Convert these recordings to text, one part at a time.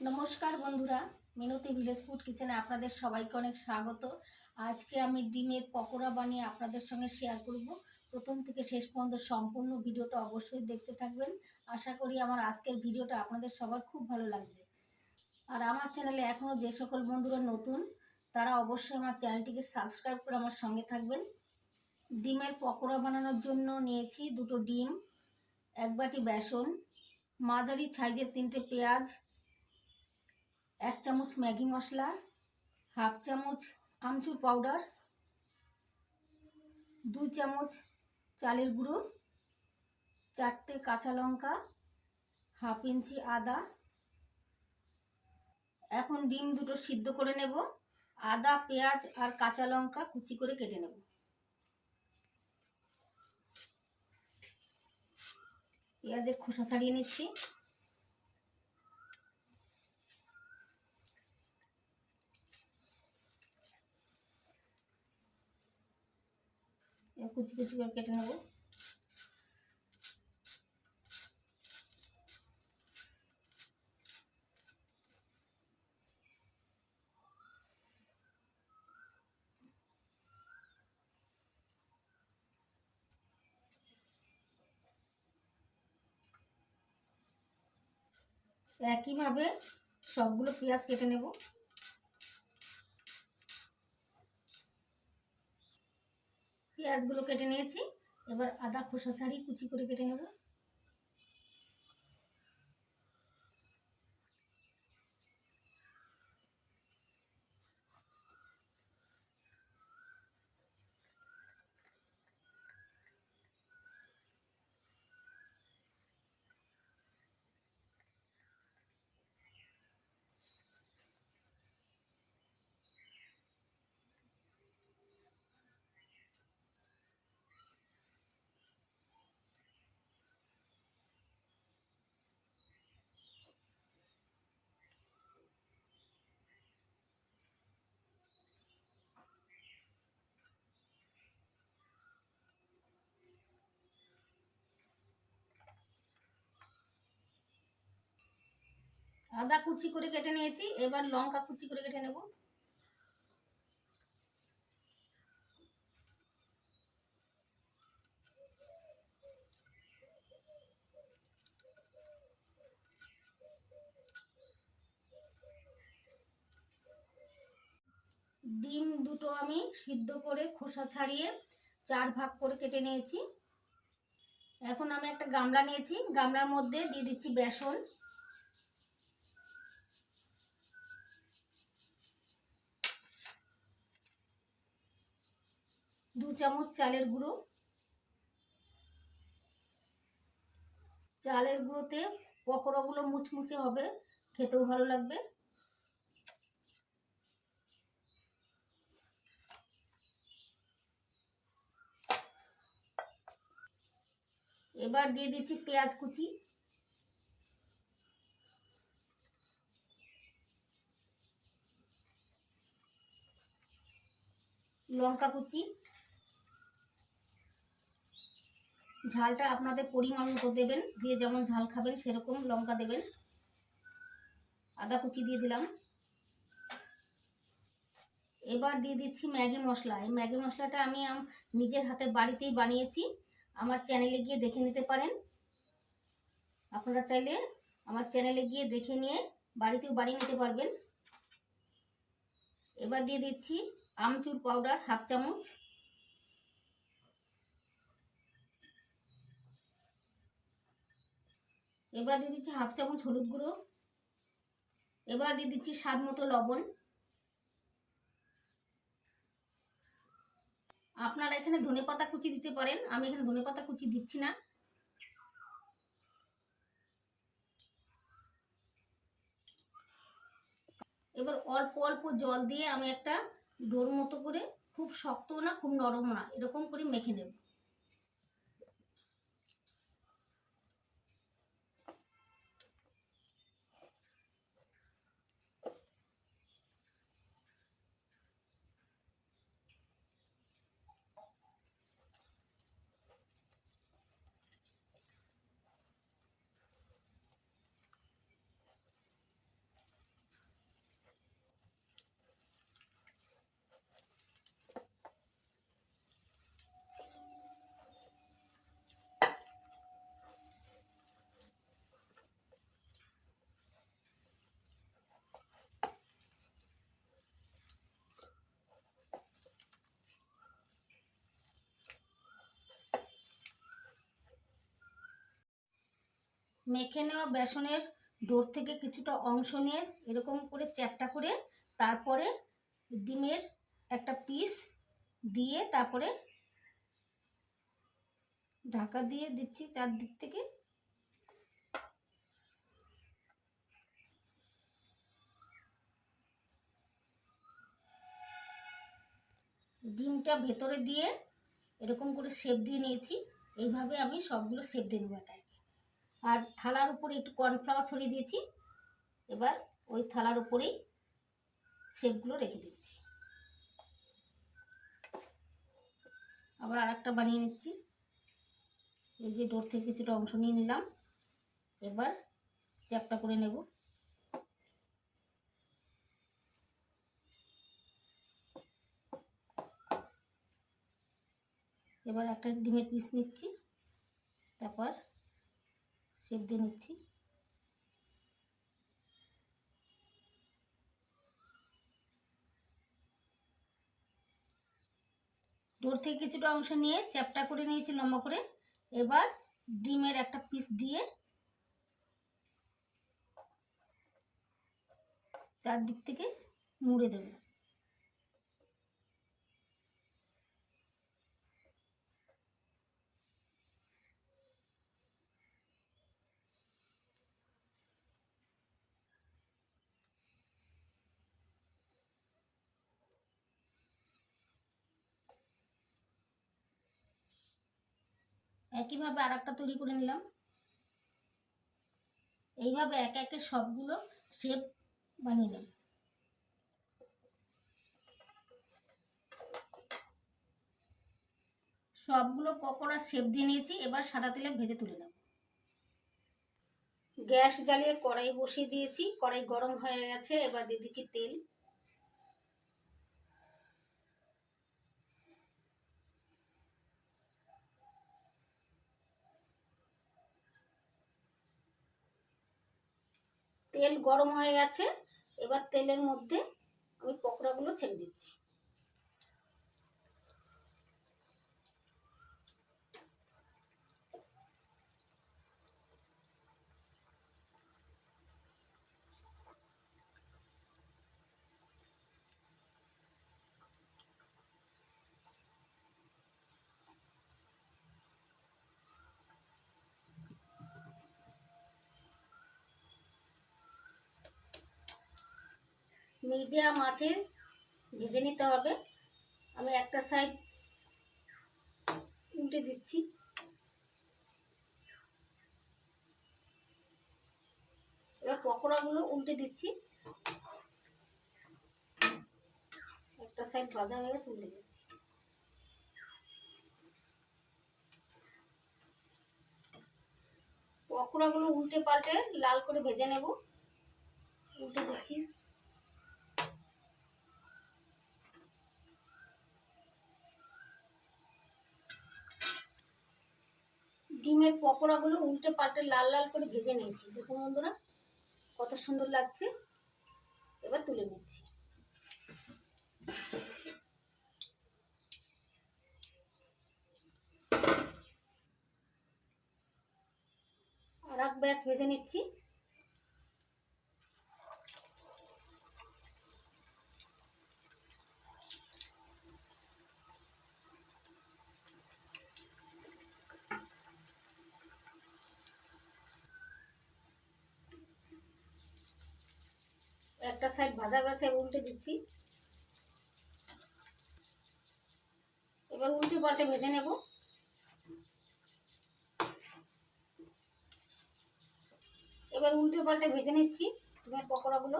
নমস্কার বন্ধুরা, মিনতি village food কিচেনে আপনাদের সবাইকে অনেক স্বাগত। আজকে আমি ডিমের পকোড়া বানিয়ে আপনাদের সঙ্গে শেয়ার করব। প্রথম থেকে শেষ পর্যন্ত সম্পূর্ণ ভিডিওটা অবশ্যই দেখতে থাকবেন। আশা করি আমার আজকের ভিডিওটা আপনাদের সবার খুব ভালো লাগবে। আর আমার চ্যানেলে এখনও যে সকল বন্ধুরা নতুন, তারা অবশ্যই আমার চ্যানেলটিকে সাবস্ক্রাইব করে আমার সঙ্গে থাকবেন। ডিমের পকোড়া বানানোর জন্য নিয়েছি দুটো ডিম, এক বাটি বেসন, মাঝারি সাইজের তিনটে পেঁয়াজ এক চামচ ম্যাগি মশলা, হাফ চামচ আমচুর পাউডার, দুই চামচ চালের গুঁড়ো, চারটে কাঁচা লঙ্কা, হাফ ইঞ্চি আদা। এখন ডিম দুটো সিদ্ধ করে নেব। আদা, পেঁয়াজ আর কাঁচা লঙ্কা কুচি করে কেটে নেব। পেঁয়াজের খোসা ছাড়িয়ে নিচ্ছি। কুচি কুচি করে কেটে নেব। একইভাবে সবগুলো পেঁয়াজ কেটে নেব। পেঁয়াজগুলো কেটে নিয়েছি। এবার আদা খোসা ছাড়ি কুচি করে কেটে নেব। আদা কুচি করে কেটে নিয়েছি, এবার লঙ্কা কুচি করে কেটে নেব। ডিম দুটো আমি সিদ্ধ করে খোসা ছাড়িয়ে চার ভাগ করে কেটে নিয়েছি। এখন আমি একটা গামলা নিয়েছি, গামলার মধ্যে দিয়ে দিচ্ছি বেসন। দু চামচ চালের গুঁড়ো। চালের গুঁড়োতে পকোড়াগুলো মুচমুচে হবে, খেতেও ভালো লাগবে। এবার দিয়ে দিচ্ছি পেঁয়াজ কুচি। লঙ্কা কুচি। ঝালটা আপনাদের পরিমাণ মতো দেবেন যে যেমন ঝাল খাবেন সেরকম লঙ্কা দেবেন। আদা কুচি দিয়ে দিলাম। এবার দিয়ে দিচ্ছি ম্যাগি মশলা। এই ম্যাগি মশলাটা আমি নিজের হাতে বাড়িতেই বানিয়েছি। আমার চ্যানেলে গিয়ে দেখে নিতে পারেন। আপনারা চাইলে আমার চ্যানেলে গিয়ে দেখে নিয়ে বাড়িতেও বানিয়ে নিতে পারবেন। এবার দিয়ে দিচ্ছি আমচুর পাউডার হাফ চামচ। এবার দিয়ে দিচ্ছি হাফ চামচ হলুদ গুঁড়ো। এবার দিয়ে দিচ্ছি স্বাদ মতো লবণ। আপনারা এখানে ধনে পাতা কুচি দিতে পারেন, আমি এখানে ধনে পাতা কুচি দিচ্ছি না। এবার অল্প অল্প জল দিয়ে আমি একটা ডোর মতো করে, খুব শক্ত না, খুব নরম না, এরকম করে মেখে নেব। মেখে নেওয়া বেসনের ডোর থেকে কিছুটা অংশ নিয়ে এরকম করে চ্যাপটা করে তারপরে ডিমের একটা পিস দিয়ে তারপরে ঢাকা দিয়ে দিচ্ছি চারদিক থেকে। ডিমটা ভেতরে দিয়ে এরকম করে শেপ দিয়ে নিয়েছি। এইভাবে আমি সবগুলো শেপ দিয়ে নেব একা একে আর থালার উপরে একটু কর্নফ্লাওয়ার ছড়িয়ে দিয়েছি। এবার ওই থালার উপরেই শেপগুলো রেখে দিচ্ছি। আবার আর একটা বানিয়ে নিচ্ছি। এই যে ডোর থেকে কিছুটা অংশ নিয়ে নিলাম। এবার চ্যাপটা করে নেব। এবার একটা ডিমের পিস নিচ্ছি। তারপর শেপ দিয়ে নিচ্ছি। ডোর থেকে কিছুটা অংশ নিয়ে চ্যাপটা করে নিয়েছি লম্বা করে। এবার ডিমের একটা পিস দিয়ে চারদিক থেকে মুড়ে দেব। একইভাবে আর একটা তৈরি করে নিলাম। এইভাবে এক একে সবগুলো শেপ বানিয়ে নেব। সবগুলো পকোড়া শেপ দিয়ে নিয়েছি, এবার সাদা তেলে ভেজে তুলে নেব। গ্যাস জ্বালিয়ে কড়াই বসিয়ে দিয়েছি, কড়াই গরম হয়ে গেছে, এবার দিয়ে দিচ্ছি তেল। তেল গরম হয়ে গেছে এবার তেলের মধ্যে আমি পকোড়াগুলো ছেড়ে দিচ্ছি। মিডিয়াম আছে, ভেজে নিতে হবে। আমি একটা সাইড উল্টে দিচ্ছি। এবার পকোড়াগুলো উল্টে দিচ্ছি। একটা সাইড ভাজা হয়ে গেছে, উল্টে দিচ্ছি। পকোড়াগুলো উল্টে পাল্টে লাল করে ভেজে নেব। উল্টে দিচ্ছি। ডিমের পকোড়াগুলো উল্টে পাল্টে লাল লাল করে ভেজে নিয়েছি। দেখুন বন্ধুরা, কত সুন্দর লাগছে। এবার তুলে নিচ্ছি। আর এক ব্যাস ভেজে নিচ্ছি। একটা সাইড ভাজা গেছে উল্টে দিচ্ছি। এবার উল্টে পাল্টে ভেজে নেব। এবার উল্টে পাল্টে ভেজে নিচ্ছি ডিমের পকোড়াগুলো।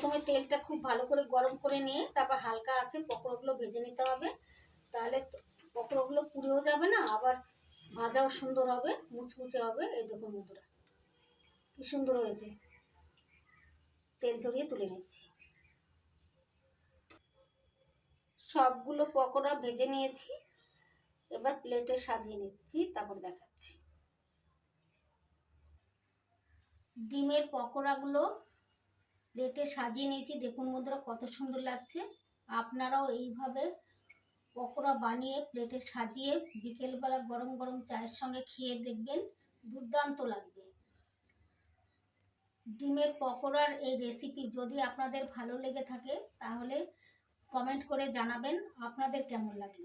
প্রথমে তেলটা খুব ভালো করে গরম করে নিয়ে তারপর হালকা আছে পকোড়াগুলো ভেজে নিতে হবে। তাহলে পকোড়াগুলো পুড়েও যাবে না, আবার ভাজাও সুন্দর হবে, মুচমুচে হবে। এই দেখুন বন্ধুরা, কি সুন্দর হয়েছে। তেল ঝরিয়ে তুলে নিচ্ছি। সবগুলো পকোড়া ভেজে নিয়েছি। এবার প্লেটে সাজিয়ে নিচ্ছি, তারপর দেখাচ্ছি। ডিমের পকোড়াগুলো প্লেটে সাজিয়ে নিয়েছি। দেখুন বন্ধুরা, কত সুন্দর লাগছে। আপনারাও এইভাবে পকোড়া বানিয়ে প্লেটে সাজিয়ে বিকেলবেলা গরম গরম চায়ের সঙ্গে খেয়ে দেখবেন দুর্দান্ত লাগবে। ডিমের পকোড়ার এই রেসিপি যদি আপনাদের ভালো লেগে থাকে, তাহলে কমেন্ট করে জানাবেন আপনাদের কেমন লাগল।